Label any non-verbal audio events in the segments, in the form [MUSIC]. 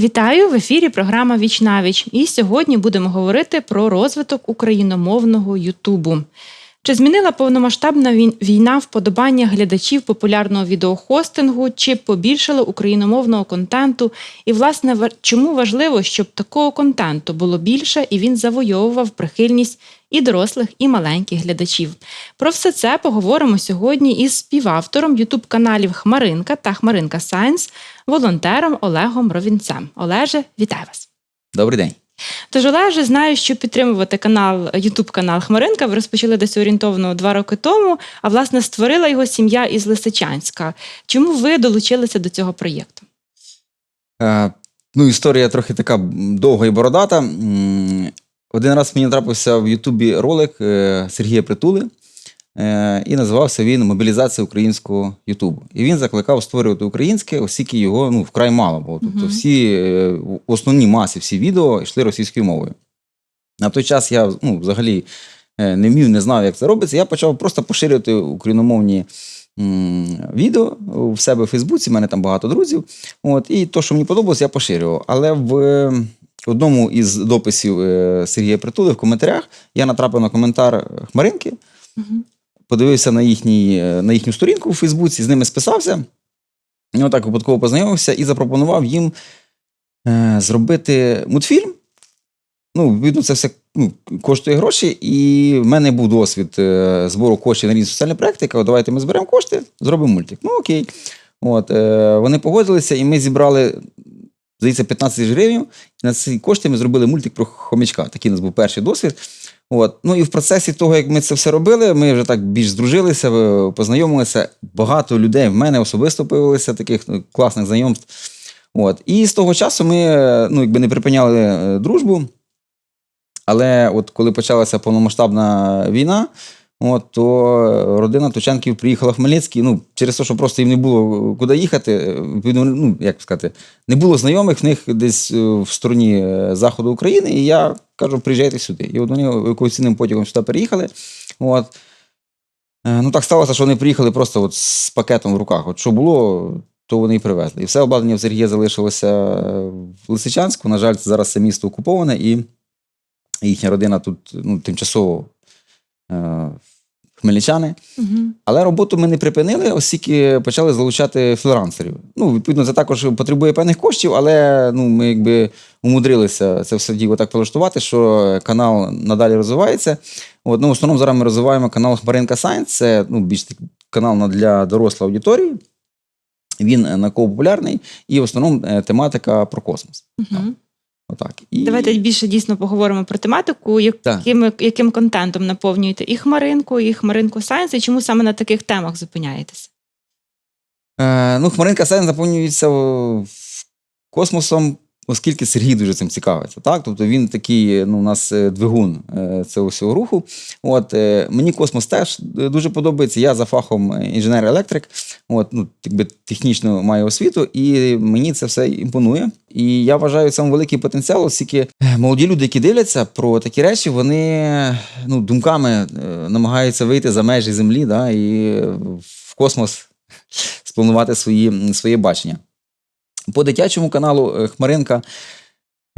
Вітаю в ефірі. Програма Віч навіч. І сьогодні будемо говорити про розвиток україномовного Ютубу. Чи змінила повномасштабна війна вподобання глядачів популярного відеохостингу, чи побільшало україномовного контенту? І, власне, чому важливо, щоб такого контенту було більше і він завойовував прихильність і дорослих, і маленьких глядачів? Про все це поговоримо сьогодні із співавтором ютуб-каналів Хмаринка та Хмаринка Сайнс, волонтером Олегом Ровінцем. Олеже, вітаю вас! Добрий день. Тож, Олеже, знаю, що підтримувати канал, Ютуб канал Хмаринка ви розпочали десь орієнтовно два роки тому, а власне створила його сім'я із Лисичанська. Чому ви долучилися до цього проєкту? Е, ну, історія трохи така довга і бородата. Один раз мені трапився в Ютубі ролик е, Сергія Притули, е, і називався він Мобілізація українського Ютубу. І він закликав створювати українське, оскільки його ну, вкрай мало було. Тобто всі е, в основні маси, всі відео йшли російською мовою. На той час я ну, взагалі не вмів, не знав, як це робиться. Я почав просто поширювати україномовні відео в себе в Фейсбуці, в мене там багато друзів. От, і то, що мені подобалось, я поширював. Але в е, одному із дописів е, Сергія Притули в коментарях я натрапив на коментар Хмаринки, Мгм. подивився на, їхній, е, на їхню сторінку у Фейсбуці, з ними списався. І отак випадково познайомився і запропонував їм е, зробити мультфільм. Ну, відповідно, це все ну, коштує гроші, і в мене був досвід збору коштів на різні соціальні проекти. Я кажу, давайте ми зберемо кошти, зробимо мультик. Ну окей. От, е, вони погодилися, і ми зібрали, здається, 15 тисяч гривень. І на ці кошти ми зробили мультик про хомячка. Такий у нас був перший досвід. От. Ну і в процесі того, як ми це все робили, ми вже так більш здружилися, е, познайомилися. Багато людей в мене особисто появилося таких ну, класних знайомств. От. І з того часу ми е, ну, якби не припиняли е, дружбу. Але от коли почалася повномасштабна війна, от, то родина Тучанків приїхала в Хмельницький. Ну, через те, що просто їм не було куди їхати, е, ну, як сказати, не було знайомих в них десь е, в стороні е, заходу України. І я кажу, приїжджайте сюди. І от вони евакуаційним потягом сюди переїхали. От. Е, Ну, так сталося, що вони приїхали просто от з пакетом в руках. От що було, то вони і привезли. І все обладнання в Сергія залишилося е, в Лисичанську. На жаль, зараз це місто окуповане, і їхня родина тут ну, тимчасово е, хмельничани. Мгм. Але роботу ми не припинили, оскільки почали залучати фрілансерів. Ну, відповідно, це також потребує певних коштів, але ну, ми якби умудрилися це все діло так прилаштувати, що канал надалі розвивається. От, ну, в основному зараз ми розвиваємо канал Хмаринка Сайнс. Це ну, більш такий канал для дорослої аудиторії. Він е, науково-популярний і в основному е, тематика про космос. Мгм. Отак. І... Давайте більше дійсно поговоримо про тематику, яким, яким контентом наповнюєте і Хмаринку, і Хмаринку Science, і чому саме на таких темах зупиняєтеся? Е, ну, Хмаринка Science заповнюється е, космосом, оскільки Сергій дуже цим цікавиться. Так? Тобто він такий, ну, у нас е, двигун е, цього всього руху. От, е, мені космос теж дуже подобається. Я за фахом інженер-електрик, от, ну, якби технічно маю освіту, і мені це все імпонує. І я вважаю цьому великий потенціал, оскільки молоді люди, які дивляться про такі речі, вони ну, думками намагаються вийти за межі землі да, і в космос спланувати свої, своє бачення. По дитячому каналу е, Хмаринка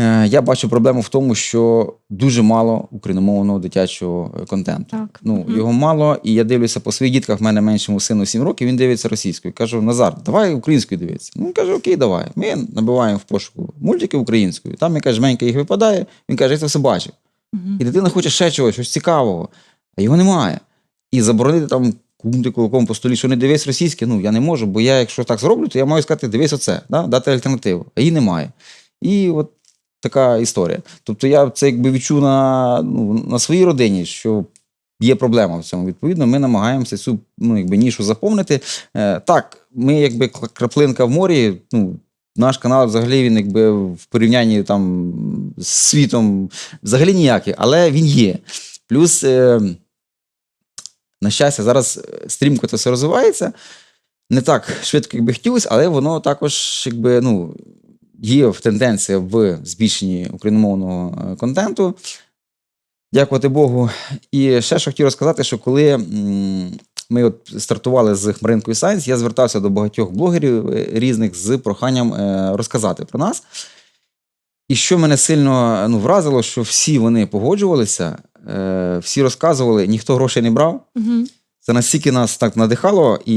е, я бачу проблему в тому, що дуже мало україномовного дитячого е, контенту. Так. Ну, Мгм. Його мало, і я дивлюся по своїх дітках, в мене меншому сину 7 років, він дивиться російською. Кажу, Назар, давай українською дивитися. Ну, він каже, окей, давай. Ми набиваємо в пошуку мультики українською. Там якась жменька їх випадає, він каже, я це все бачив. Мгм. І дитина хоче ще чогось, щось цікавого, а його немає. І заборонити там по столі, що не дивись російське, ну я не можу, бо я, якщо так зроблю, то я маю сказати, дивись оце, да? дати альтернативу. А її немає. І от така історія. Тобто я це якби відчув на, ну, на своїй родині, що є проблема в цьому. Відповідно, ми намагаємося цю ну, якби, нішу заповнити. Е, так, ми якби краплинка в морі. ну, наш канал взагалі він якби в порівнянні там з світом взагалі ніякий, але він є. Плюс, е, на щастя, зараз е, стрімко це все розвивається. Не так швидко, як би хотілося, але воно також якби, ну, є в тенденція в збільшенні україномовного е, контенту. Дякувати Богу. І ще що хотів розказати, що коли ми от стартували з Хмаринкою Сайнс, я звертався до багатьох блогерів е, різних з проханням розказати про нас. І що мене сильно ну, вразило, що всі вони погоджувалися, е, всі розказували, ніхто грошей не брав. Угу. Це настільки нас так надихало, і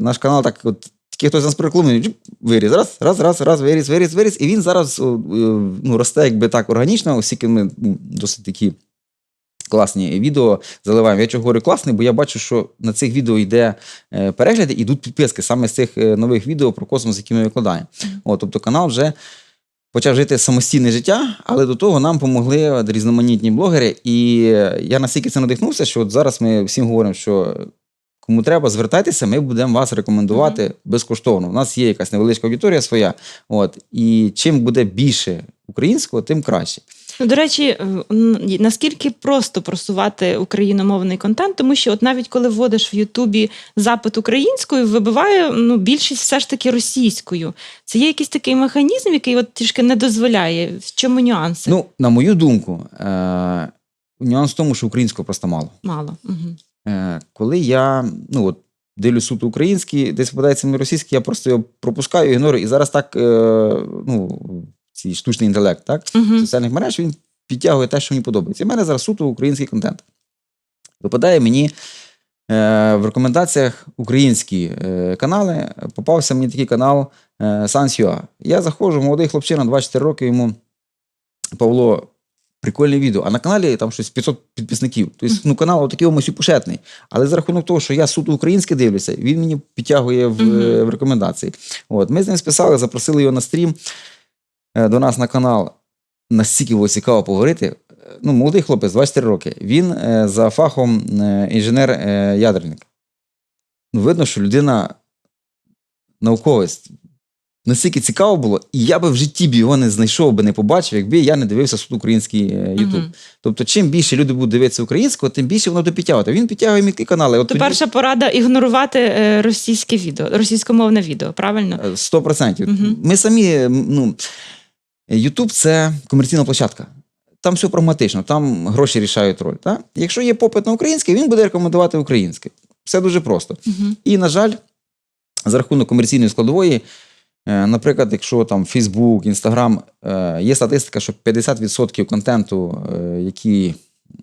наш канал так, от тільки хтось нас перекламує, виріс, раз, раз, раз, раз, виріс, виріс, виріс. І він зараз е, ну, росте якби так органічно, оскільки ми ну, досить такі класні відео заливаємо. Я чого говорю класний, бо я бачу, що на цих відео йде е, перегляди, йдуть підписки саме з цих е, нових відео про космос, які ми викладаємо. О, тобто канал вже почав жити самостійне життя, але до того нам допомогли різноманітні блогери. І я настільки це надихнувся, що от зараз ми всім говоримо, що кому треба, звертайтеся, ми будемо вас рекомендувати безкоштовно. У нас є якась невеличка аудиторія своя. От, і чим буде більше українського, тим краще. Ну, до речі, е, наскільки просто просувати україномовний контент, тому що от навіть коли вводиш в Ютубі запит українською, вибиває ну, більшість все ж таки російською. Це є якийсь такий механізм, який от трішки не дозволяє. В чому нюанси? Ну, на мою думку, е- нюанс в тому, що українського просто мало. Мало. Угу. Е, коли я ну, от, дивлюсь суто український, десь попадається мені російський, я просто його пропускаю, ігнорую. І зараз так, е, ну, цей штучний інтелект, так, Угу. соціальних мереж, він підтягує те, що мені подобається. І в мене зараз суто український контент. Випадає мені е, в рекомендаціях українські е, канали. Попався мені такий канал е, Sans.ua. Я заходжу, молодий хлопчина, 24 роки йому Павло. Прикольне відео. А на каналі там щось 500 підписників. Тобто, ну, канал такий омось пушетний. Але за рахунок того, що я суто українське дивлюся, він мені підтягує в, Мгм. е, в рекомендації. От, ми з ним списали, запросили його на стрім до нас на канал. Настільки було цікаво поговорити. Е, Ну, молодий хлопець, 24 роки. Він е, за фахом е, інженер-ядерник. Ну, видно, що людина науковець. Настільки цікаво було, і я би в житті б його не знайшов би, не побачив, якби я не дивився суд український е, Ютуб. Мгм. Тобто, чим більше люди будуть дивитися українського, тим більше воно допідтягує. Він підтягує мій канали. От То тоді- перша порада ігнорувати е, російське відео, російськомовне відео, правильно? Е, Сто процентів. Мгм. Ми самі, ну, Ютуб це комерційна площадка. Там все прагматично, там гроші рішають роль. Так? Якщо є попит на українське, він буде рекомендувати українське. Все дуже просто. Угу. І, на жаль, за рахунок комерційної складової, е, наприклад, якщо там Facebook, Instagram, е, є статистика, що 50% контенту, е, який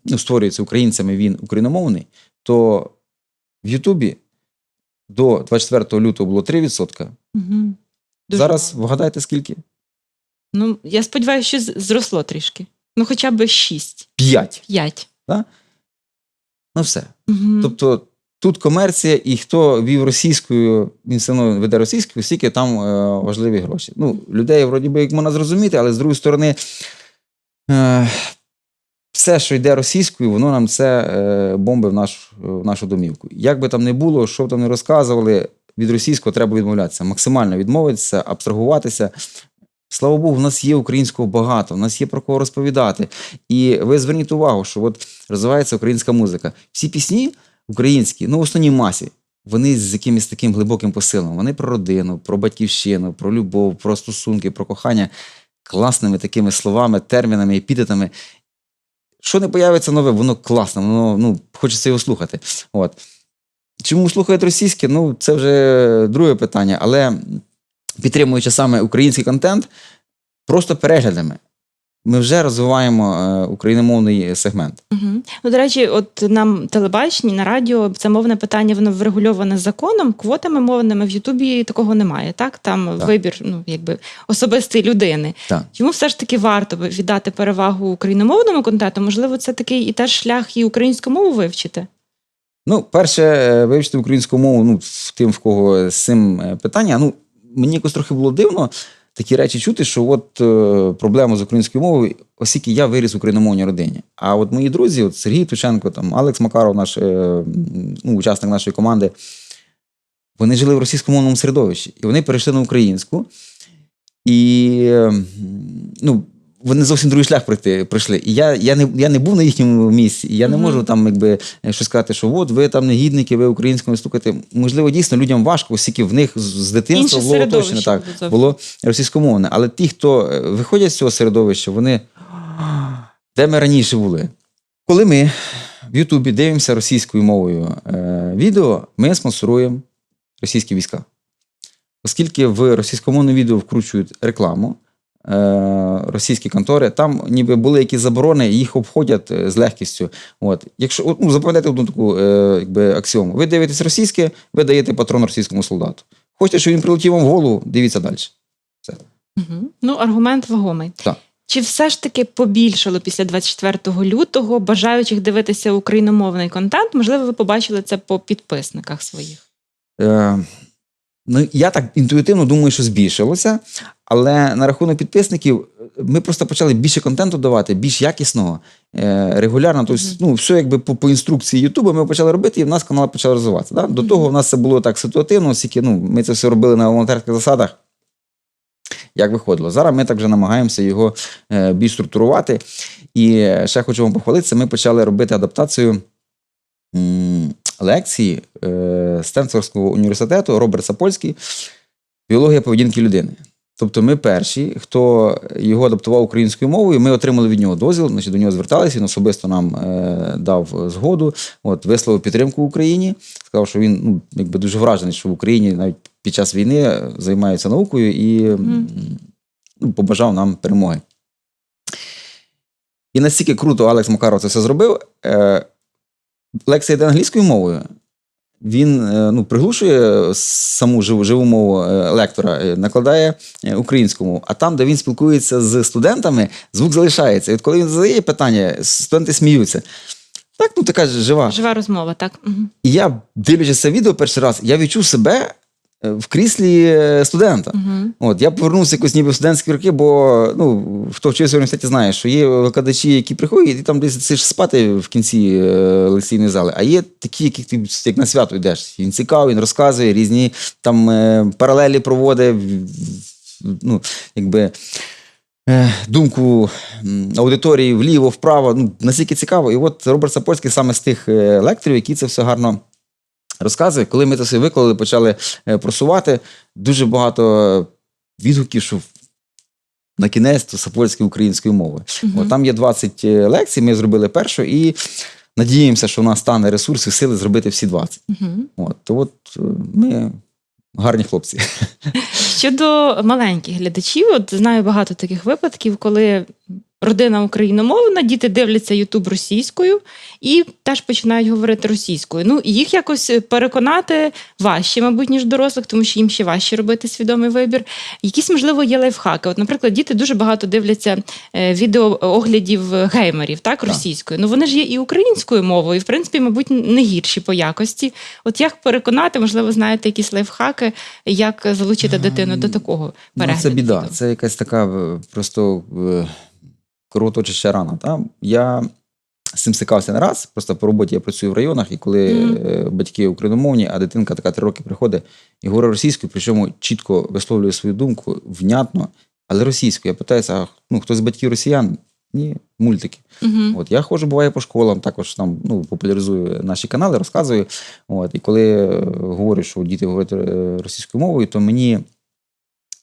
ну, створюється українцями, він україномовний, то в Ютубі до 24 лютого було 3%. Угу. Зараз вгадайте скільки? Ну, я сподіваюся, що зросло трішки. Ну, хоча б 6, 5. 5. Ну все. Угу. Тобто тут комерція, і хто вів російською, він все одно веде російською, стільки там е, важливі гроші. Ну, людей, вроді би, як можна зрозуміти, але з другої сторони, е, все, що йде російською, воно нам це е, бомби в, наш, в нашу домівку. Як би там не було, що б там не розказували, від російського треба відмовлятися, максимально відмовитися, абстрагуватися. Слава Богу, в нас є українського багато, в нас є про кого розповідати. І ви зверніть увагу, що от розвивається українська музика. Всі пісні українські, ну в основній масі, вони з якимось таким глибоким посилом. Вони про родину, про батьківщину, про любов, про стосунки, про кохання класними такими словами, термінами, епітетами. Що не появиться нове, воно класно, воно ну, хочеться його слухати. От. Чому слухають російське? Ну, це вже друге питання, але підтримуючи саме український контент, просто переглядами. Ми вже розвиваємо е, україномовний сегмент. Угу. Ну, до речі, от нам телебаченні на радіо це мовне питання, воно врегульоване законом, квотами мовними в Ютубі такого немає. Так, там Так. вибір, ну якби особистої людини. Так. Чому все ж таки варто віддати перевагу україномовному контенту? Можливо, це такий і теж шлях і українську мову вивчити. Ну, перше, е, вивчити українську мову, ну, тим, в кого з цим е, питання. Ну, мені якось трохи було дивно такі речі чути, що от е, проблема з українською мовою, оскільки я виріс в україномовній родині. А от мої друзі, от Сергій Тученко, там, Алекс Макаров, наш е, ну, учасник нашої команди, вони жили в російськомовному середовищі, і вони перейшли на українську. І ну, вони зовсім другий шлях пройти, пройшли. І я, я, не, я не був на їхньому місці, і я не можу там якби е, щось сказати, що от ви там негідники, ви українською стукаєте. Можливо, дійсно людям важко, оскільки в них з- дитинства Інше було точно так, було російськомовне. Але ті, хто е, виходять з цього середовища, вони де ми раніше були. Коли ми в Ютубі дивимося російською мовою е, відео, ми спонсоруємо російські війська. Оскільки в російськомовне відео вкручують рекламу, російські контори, там ніби були якісь заборони, їх обходять е, з легкістю. От. Якщо ну, запам'ятайте одну таку е, якби, аксіому. Ви дивитесь російське, ви даєте патрон російському солдату. Хочете, щоб він прилетів вам в голову, дивіться далі. Угу. Ну, аргумент вагомий. Так. Чи все ж таки побільшало після 24 лютого бажаючих дивитися україномовний контент? Можливо, ви побачили це по підписниках своїх. Е, ну, я так інтуїтивно думаю, що збільшилося. Але на рахунок підписників ми просто почали більше контенту давати, більш якісного, е, регулярно. Тобто, ну, все якби по, по інструкції Ютуба ми почали робити, і в нас канал почав розвиватися. Да? До того в нас це було так ситуативно, оскільки ну, ми це все робили на волонтерських засадах. Як виходило. Зараз ми так вже намагаємося його е, більш структурувати. І е, ще хочу вам похвалитися, ми почали робити адаптацію лекції е, Стенфордського університету Роберт Сапольський Біологія поведінки людини. Тобто ми перші, хто його адаптував українською мовою, ми отримали від нього дозвіл, значить, до нього зверталися, він особисто нам е, дав згоду, от, висловив підтримку Україні, сказав, що він ну, якби дуже вражений, що в Україні навіть під час війни займаються наукою і ну, побажав нам перемоги. І настільки круто Алекс Макаров це все зробив. Е, лекція йде англійською мовою. Він е, ну, приглушує саму живу, живу мову е, лектора, е, накладає українському. українську мову. А там, де він спілкується з студентами, звук залишається. І от коли він задає питання, студенти сміються. Так, ну така ж жива. Жива розмова, так? Угу. І я, дивлячись це відео перший раз, я відчув себе в кріслі е, студента. Угу. От, я повернувся якось ніби в студентські роки, бо ну, хто вчився в університеті, знає, що є викладачі, які приходять, і там десь сидиш спати в кінці е, лекційної зали, а є такі, які ти як на свято йдеш. Він цікавий, він розказує, різні там е, паралелі проводить, ну, якби. е, Думку аудиторії вліво, вправо, ну настільки цікаво. І от Роберт Сапольський саме з тих е, лекторів, які це все гарно розказує. Коли ми це все виклали, почали е, просувати, дуже багато відгуків, що на кінець то Сапольської української мови. Мгм. От, там є 20 лекцій, ми зробили першу і надіємося, що у нас стане ресурсів, сили зробити всі 20. Угу. От, то от е, ми гарні хлопці. Щодо маленьких глядачів, от знаю багато таких випадків, коли родина україномовна, діти дивляться Ютуб російською і теж починають говорити російською. Ну, і їх якось переконати важче, мабуть, ніж дорослих, тому що їм ще важче робити свідомий вибір. Якісь, можливо, є лайфхаки. От, наприклад, діти дуже багато дивляться е, відео оглядів геймерів, так, російською. Ну вони ж є і українською мовою, і, в принципі, мабуть, не гірші по якості. От як переконати, можливо, знаєте якісь лайфхаки, як залучити дитину до такого Ну, це біда. Це якась така е, просто е, кровоточаща рана. Та? Я з цим стикався не раз. Просто по роботі я працюю в районах, і коли е, батьки україномовні, а дитинка така три роки приходить і говорить російською, причому чітко висловлює свою думку, внятно, але російською. Я питаюся, а ну, хтось з батьків росіян? Ні, мультики. Мгм. От я ходжу, буває по школам, також там ну, популяризую наші канали, розказую. От, і коли е, говорю, що діти говорять е, російською мовою, то мені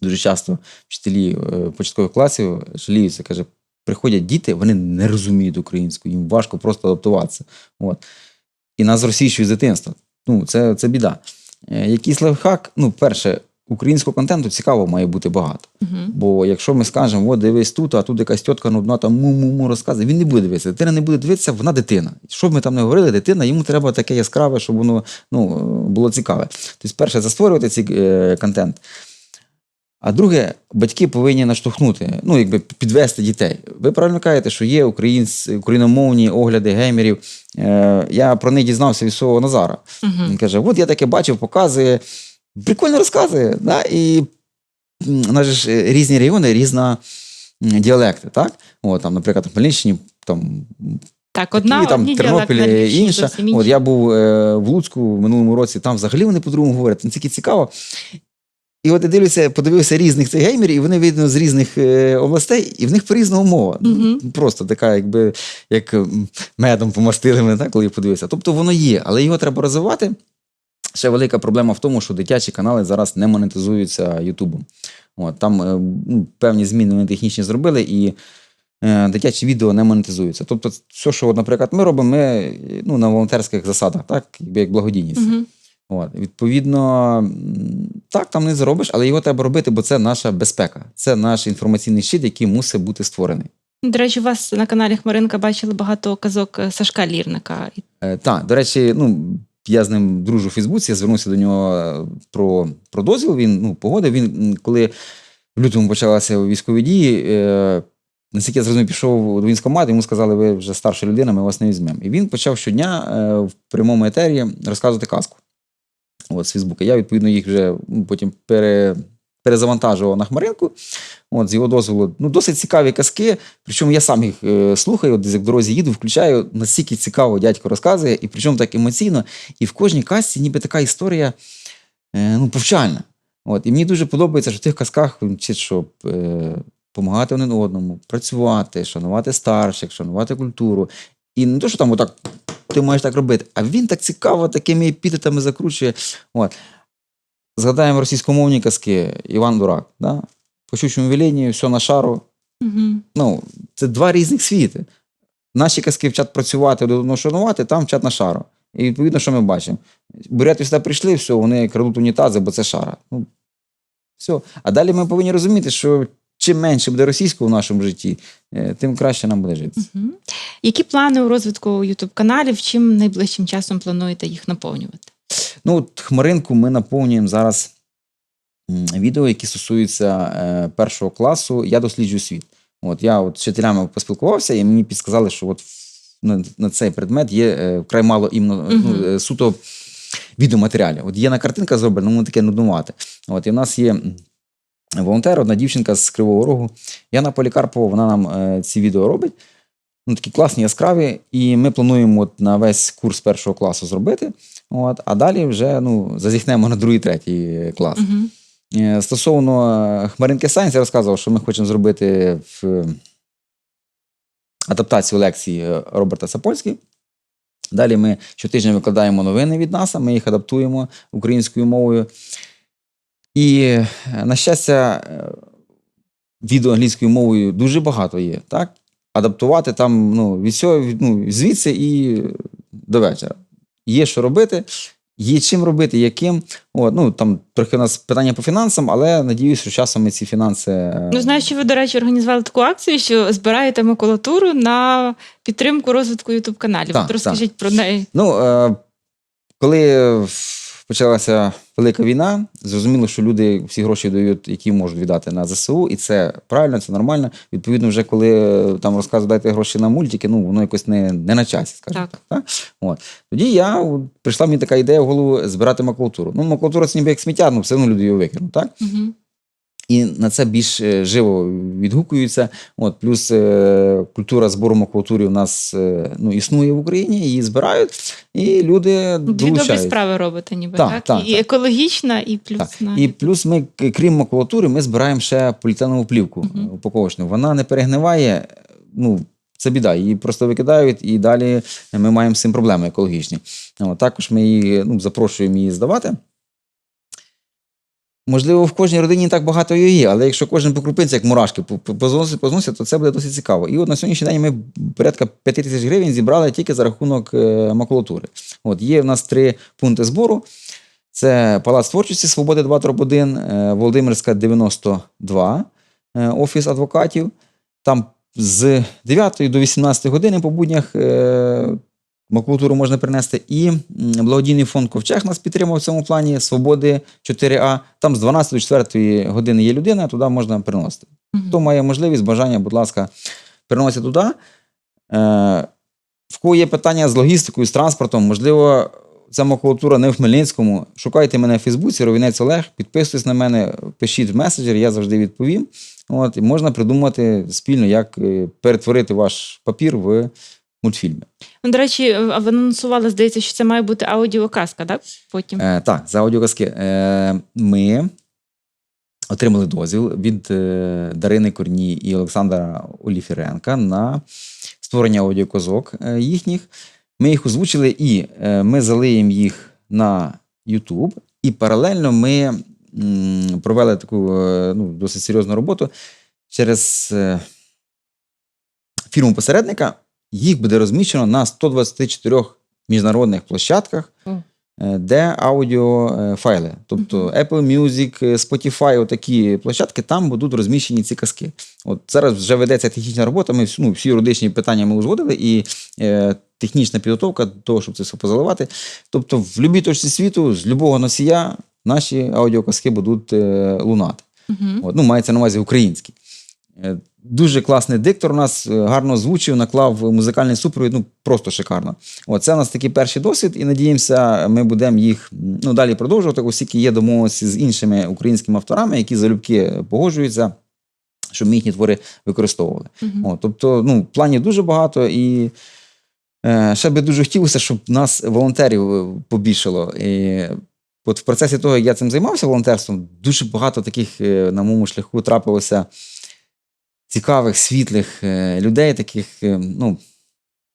дуже часто вчителі початкових класів жаліються, каже, приходять діти, вони не розуміють українську, їм важко просто адаптуватися. От. І нас російщують з дитинства. Ну, це, це біда. Е, Якийсь лайфхак, ну, перше, українського контенту цікаво має бути багато. Мгм. Бо якщо ми скажемо, от дивись тут, а тут якась тітка нудна там му-му-му розказує, він не буде дивитися. Дитина не буде дивитися, вона дитина. Що б ми там не говорили, дитина, йому треба таке яскраве, щоб воно ну, було цікаве. Тобто, перше, це створювати цей е, контент. А друге, батьки повинні наштовхнути, ну, якби підвести дітей. Ви правильно кажете, що є українсь, україномовні огляди геймерів. Е, я про них дізнався від свого Назара. Мгм. Він каже: от я таке бачив, показує. Прикольно розказує. Да? І у нас ж е, різні регіони, різна діалекти, так? От, там, наприклад, на Хмельниччині там Так, одна і там Тернопіль інша. От я був е, в Луцьку в минулому році, там взагалі вони по-другому говорять. Це тільки цікаво. І от я дивлюся, подивився різних цих геймерів, і вони видно з різних е, областей, і в них по-різному мова. Ну, Мгм. Просто така, якби як медом помастили мене, так, коли я подивився. Тобто воно є, але його треба розвивати. Ще велика проблема в тому, що дитячі канали зараз не монетизуються Ютубом. От, там е, ну, певні зміни вони технічні зробили, і е, дитячі відео не монетизуються. Тобто, все, що, наприклад, ми робимо, ми ну, на волонтерських засадах, так, якби як благодійність. Мгм. От, відповідно, так, там не заробиш, але його треба робити, бо це наша безпека. Це наш інформаційний щит, який мусить бути створений. До речі, у вас на каналі Хмаринка бачили багато казок е, Сашка Лірника. Е, так, до речі, ну, я з ним дружу у Фейсбуці, я звернувся до нього е, про, про дозвіл. Він ну, погодив. Він, коли в лютому почалися військові дії, е, наскільки я зрозумів, пішов до військкомат, йому сказали, ви вже старша людина, ми вас не візьмемо. І він почав щодня е, в прямому етері розказувати казку. От, з Фейсбука. Я, відповідно, їх вже потім пере, перезавантажував на хмаринку. От, з його дозволу, ну, досить цікаві казки. Причому я сам їх е, слухаю, от як в дорозі їду, включаю, настільки цікаво дядько розказує, і причому так емоційно. І в кожній казці ніби така історія е, ну, повчальна. От, і мені дуже подобається, що в тих казках вчить, щоб е, допомагати один одному, працювати, шанувати старших, шанувати культуру. І не то, що там отак ти маєш так робити, а він так цікаво такими епітетами закручує. От. Згадаємо російськомовні казки Іван Дурак. Да? По щучому веленню, все на шару. Мгм. Ну, це два різних світи. Наші казки вчать працювати, один шанувати, там вчать на шару. І відповідно, що ми бачимо? Буряти сюди прийшли, все, вони крадуть унітази, бо це шара. Ну, все. А далі ми повинні розуміти, що чим менше буде російського в нашому житті, е, тим краще нам буде жити. Мгм. Які плани у розвитку Ютуб каналів? Чим найближчим часом плануєте їх наповнювати? Ну, от хмаринку ми наповнюємо зараз відео, які стосуються е, першого класу. Я досліджую світ. От я от з вчителями поспілкувався, і мені підсказали, що от на, на цей предмет є е, вкрай мало іменно Мгм. ну, суто відеоматеріалів. От є на картинка зроблена, ну воно таке нуднувате. От і в нас є. Волонтер, одна дівчинка з Кривого Рогу. Яна Полікарпова, вона нам е, ці відео робить. Ну, такі класні, яскраві. І ми плануємо от на весь курс першого класу зробити. От, а далі вже ну, зазіхнемо на другий, третій клас. Мгм. Е, Стосовно е, Хмаринки Сайнс, я розказував, що ми хочемо зробити в е, адаптацію лекцій е, Роберта Сапольський. Далі ми щотижня викладаємо новини від НАСА, ми їх адаптуємо українською мовою. І, е, на щастя, е, відео англійською мовою дуже багато є. Так? Адаптувати там ну, від цього, від- ну, звідси і до вечора. Є що робити, є чим робити, яким. От, ну, там трохи у нас питання по фінансам, але надіюсь, що часом ми ці фінанси. е, Ну, знаю, що ви, до речі, організували таку акцію, що збираєте макулатуру на підтримку розвитку Ютуб каналів. От розкажіть про неї. Ну, е, коли почалася велика війна, зрозуміло, що люди всі гроші дають, які можуть віддати на ЗСУ, і це правильно, це нормально. Відповідно, вже коли е, там розказують, дайте гроші на мультики, ну воно якось не, не на часі, скажімо Так. так. так? От. Тоді я от, прийшла мені така ідея в голову збирати макулатуру. Ну, макулатура це ніби як сміття, ну все одно люди її викинуть, так? Мгм. І на це більш е, живо відгукуються. От, плюс е, культура збору макулатури у нас е, ну, існує в Україні, її збирають, і люди Дві добрі справи робите, ніби Так, так. так, і так. екологічна, і плюс Так. І плюс ми, крім макулатури, ми збираємо ще поліетиленову плівку е, упаковочну. Вона не перегниває. Ну, це біда, її просто викидають, і далі ми маємо з цим проблеми екологічні. От, також ми її ну, запрошуємо її здавати. Можливо, в кожній родині не так багато її є, але якщо кожен по крупинці, як мурашки, по- по- позносить, то це буде досить цікаво. І от на сьогоднішній день ми порядка 5 тисяч гривень зібрали тільки за рахунок е, макулатури. От є в нас три пункти збору. Це Палац творчості Свободи 2 1, е, Володимирська 92, е, офіс адвокатів. Там з 9 до 18 години по буднях макулатуру можна принести. І благодійний фонд Ковчег нас підтримав в цьому плані Свободи 4А. Там з 12 до 4 години є людина, туди можна приносити. Мгм. Хто має можливість, бажання, будь ласка, переносять туди. Е, в кого є питання з логістикою, з транспортом, можливо, ця макулатура не в Хмельницькому. Шукайте мене в Фейсбуці, Ровінець Олег, підписуйтесь на мене, пишіть в меседжер, я завжди відповім. От, і можна придумати спільно, як е, перетворити ваш папір в мультфільми. Ну, До речі, ви анонсували, здається, що це має бути аудіоказка, так? Потім. Е, так, за аудіоказки. Е, ми отримали дозвіл від е, Дарини Корній і Олександра Оліфіренка на створення аудіоказок е, їхніх. Ми їх озвучили і е, ми залиємо їх на YouTube. І паралельно ми м, провели таку е, ну, досить серйозну роботу через е, фірму-посередника. Їх буде розміщено на 124 міжнародних площадках. Е, де аудіофайли. Тобто Apple Music, е, Spotify, отакі площадки, там будуть розміщені ці казки. От зараз вже ведеться технічна робота. Ми всі- ну, всі юридичні питання ми узгодили, і е, технічна підготовка до того, щоб це все позаливати. Тобто, в будь-якій точці світу, з будь-якого носія, наші аудіоказки будуть е, лунати. Мгм. От, ну, мається на увазі український. Дуже класний диктор у нас е, гарно озвучив, наклав музикальний супровід, ну просто шикарно. От, це у нас такий перший досвід, і надіємося, ми будемо їх ну, далі продовжувати, оскільки є домовленості з іншими українськими авторами, які залюбки погоджуються, щоб ми їхні твори використовували. Мгм. От, тобто, ну, планів дуже багато, і е, ще би дуже хотілося, щоб нас волонтерів е, побільшало. І от в процесі того, як я цим займався волонтерством, дуже багато таких е, на моєму шляху трапилося цікавих, світлих е, людей, таких, е, ну,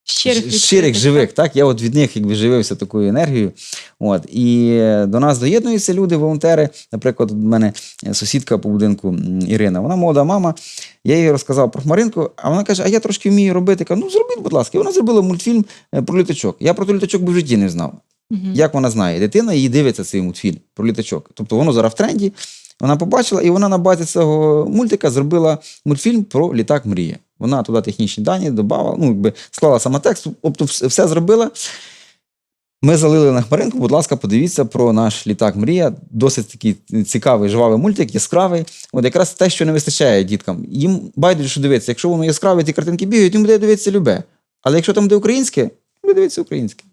Щирих, щирих, живих. Так? Я от від них якби живився такою енергією. От. І е, до нас доєднуються люди, волонтери. Наприклад, у мене сусідка по будинку Ірина, вона молода мама. Я їй розказав про хмаринку, а вона каже: А я трошки вмію робити. Кажу, ну зробіть, будь ласка. І вона зробила мультфільм про літачок. Я про літачок би в житті не знав. Мгм. Як вона знає? Дитина її дивиться цей мультфільм про літачок. Тобто воно зараз в тренді. Вона побачила, і вона на базі цього мультика зробила мультфільм про літак мрія. Вона туди технічні дані додавала, ну, якби склала сама текст, тобто все зробила. Ми залили на хмаринку, будь ласка, подивіться про наш літак Мрія. Досить такий цікавий, жвавий мультик, яскравий. От якраз те, що не вистачає діткам. Їм байдуже, що дивитися. Якщо воно яскраве, ті картинки бігають, їм буде дивитися любе. Але якщо там буде українське, буде дивитися українське.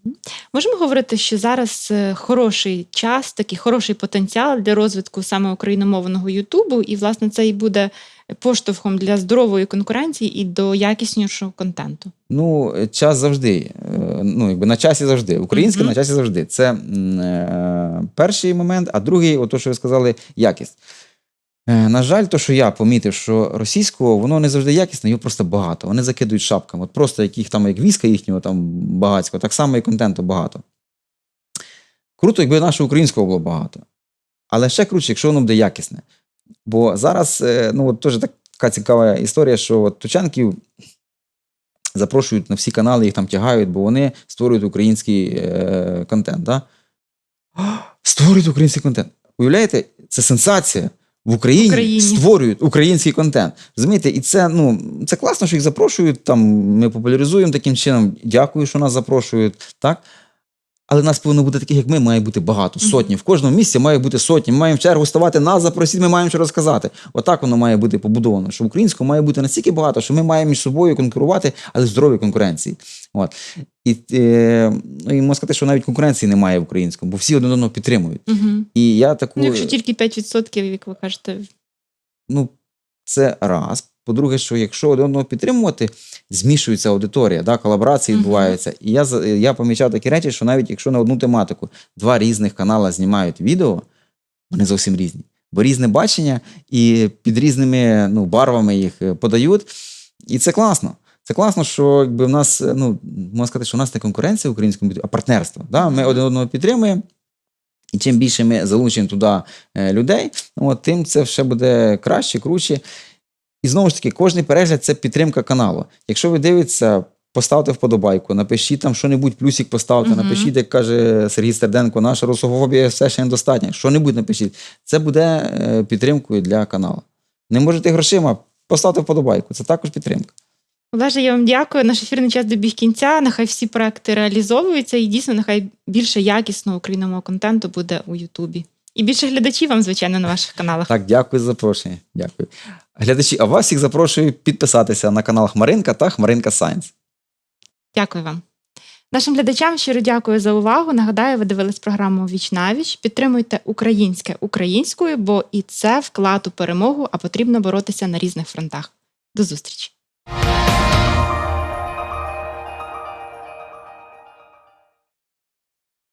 Можемо говорити, що зараз е, хороший час, такий хороший потенціал для розвитку саме україномовного Ютубу, і власне це і буде поштовхом для здорової конкуренції і до якіснішого контенту. Ну, е, час завжди. е, Ну, якби на часі завжди. Українське Мгм. на часі завжди. Це е, перший момент, а другий, ото, що ви сказали, якість. Е, На жаль, то, що я помітив, що російського воно не завжди якісне, його просто багато. Вони закидують шапками. От просто яких там, як війська їхнього там багатського, так само і контенту багато. Круто, якби нашого українського було багато. Але ще круче, якщо воно буде якісне. Бо зараз, е, ну, от теж така цікава історія, що от тучанків запрошують на всі канали, їх там тягають, бо вони створюють український е, контент. Да? [GASPS] Створюють український контент. Уявляєте, це сенсація. В Україні, В Україні. створюють український контент. Розумієте, і це ну це класно, що їх запрошують. Там ми популяризуємо таким чином. Дякую, що нас запрошують. Так. Але нас повинно бути таких, як ми, має бути багато, сотні. В кожному місці має бути сотні. Ми маємо в чергу ставати, нас запросіть, ми маємо що розказати. Отак воно має бути побудовано. Що українського має бути настільки багато, що ми маємо між собою конкурувати, але в здоровій конкуренції. От. І, е, ну, і можна сказати, що навіть конкуренції немає в українському, бо всі один одного підтримують. Угу. І я таку. Ну, якщо тільки 5%, як ви кажете, Ну, це раз. По-друге, що якщо один одного підтримувати, змішується аудиторія, да, колаборації відбуваються. І я, я помічав такі речі, що навіть якщо на одну тематику два різних канали знімають відео, вони зовсім різні. Бо різне бачення і під різними ну, барвами їх е, подають. І це класно. Це класно, що якби в нас, е, ну, можна сказати, що в нас не конкуренція в українському, а партнерство. Да? Ми один одного підтримуємо. І чим більше ми залучимо туди е, людей, от, тим це ще буде краще, круче. І знову ж таки, кожний перегляд це підтримка каналу. Якщо ви дивитеся, поставте вподобайку, напишіть там що-небудь, плюсик поставте, Мгм. напишіть, як каже Сергій Стерденко, наша русофобія все ще недостатня. Що-небудь напишіть. Це буде е, підтримкою для каналу. Не можете грошима, поставте вподобайку. Це також підтримка. Олеже, я вам дякую. Наш ефірний час добіг кінця. Нехай всі проекти реалізовуються, і дійсно, нехай більше якісного українського контенту буде у Ютубі. І більше глядачів вам, звичайно, на ваших каналах. Так, дякую за запрошення. Дякую. Глядачі, а вас всіх запрошую підписатися на канал Хмаринка та Хмаринка Сайнс. Дякую вам. Нашим глядачам щиро дякую за увагу. Нагадаю, ви дивились програму Віч на віч. Підтримуйте українське українською, бо і це вклад у перемогу, а потрібно боротися на різних фронтах. До зустрічі!